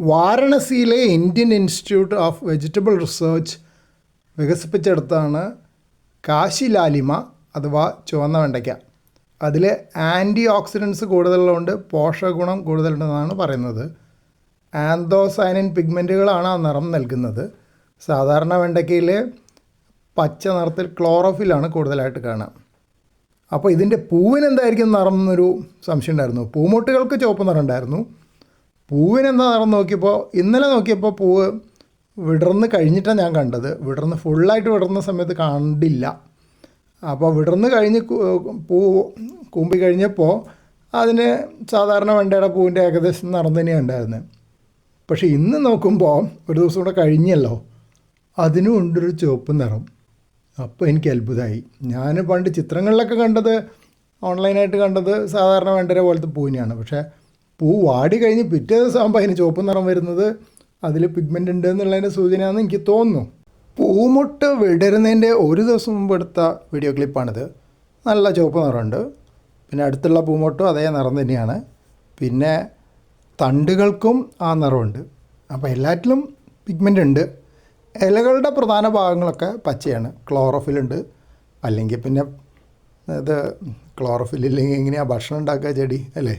വാരണസിയിലെ Indian Institute of Vegetable Research വികസിപ്പിച്ചെടുത്താണ് Kashi Lalima അഥവാ ചുവന്ന വെണ്ടയ്ക്ക. അതിൽ ആന്റി ഓക്സിഡൻസ് കൂടുതലുള്ളതുകൊണ്ട് പോഷകഗുണം കൂടുതലുണ്ടെന്നാണ് പറയുന്നത്. ആന്തോസൈനിൻ പിഗ്മെന്റുകളാണ് ആ നിറം നൽകുന്നത്. സാധാരണ വെണ്ടയ്ക്കയിൽ പച്ച നിറത്തിൽ ക്ലോറോഫിലാണ് കൂടുതലായിട്ട് കാണുക. അപ്പോൾ ഇതിന്റെ പൂവിന് എന്തായിരിക്കും നിറം എന്നൊരു സംശയം ഉണ്ടായിരുന്നു. പൂമൊട്ടുകൾക്ക് ചുവപ്പ് നിറം ഉണ്ടായിരുന്നു. പൂവിന് എന്താ നിറം നോക്കിയപ്പോൾ ഇന്നലെ നോക്കിയപ്പോൾ പൂവ് വിടർന്ന് കഴിഞ്ഞിട്ടാണ് ഞാൻ കണ്ടത്. വിടർന്ന് ഫുള്ളായിട്ട് വിടർന്ന സമയത്ത് കണ്ടില്ല. അപ്പോൾ വിടർന്ന് കഴിഞ്ഞ് പൂ കൂമ്പി കഴിഞ്ഞപ്പോൾ അതിന് സാധാരണ വെണ്ടയുടെ പൂവിന്റെ ഏകദേശം നിറം തന്നെയാണ് ഉണ്ടായിരുന്നത് പക്ഷേ ഇന്ന് നോക്കുമ്പോൾ ഒരു ദിവസം കൂടെ കഴിഞ്ഞല്ലോ. അതിനും ഉണ്ടൊരു ചുവപ്പ് നിറം. അപ്പോൾ എനിക്ക് അത്ഭുതമായി ഞാൻ പണ്ട് ചിത്രങ്ങളിലൊക്കെ കണ്ടത് ഓൺലൈനായിട്ട് കണ്ടത് സാധാരണ വേണ്ടരെ പോലത്തെ പൂവിനെയാണ്. പക്ഷേ പൂ വാടി കഴിഞ്ഞ് പിറ്റേ ദിവസം ആകുമ്പോൾ അതിന് ചുവപ്പ് നിറം വരുന്നത് അതിൽ പിഗ്മെന്റ് ഉണ്ട് എന്നുള്ളതിന്റെ സൂചനയാണെന്ന് എനിക്ക് തോന്നുന്നു. പൂമുട്ട് വിടരുന്നതിന്റെ ഒരു ദിവസം മുമ്പ് എടുത്ത വീഡിയോ ക്ലിപ്പാണിത് നല്ല ചുവപ്പ് നിറമുണ്ട്. പിന്നെ അടുത്തുള്ള പൂമുട്ടും അതേ നിറം തന്നെയാണ്. പിന്നെ തണ്ടുകൾക്കും ആ നിറമുണ്ട്. അപ്പോൾ എല്ലാറ്റിലും പിഗ്മെന്റ് ഉണ്ട്. ഇലകളുടെ പ്രധാന ഭാഗങ്ങളൊക്കെ പച്ചയാണ്. ക്ലോറോഫിലുണ്ട് അല്ലെങ്കിൽ പിന്നെ ഇത് ക്ലോറോഫിൽ ഇല്ലെങ്കിൽ എങ്ങനെയാണ് ഭക്ഷണം ഉണ്ടാക്കുക ചെടി? അല്ലേ?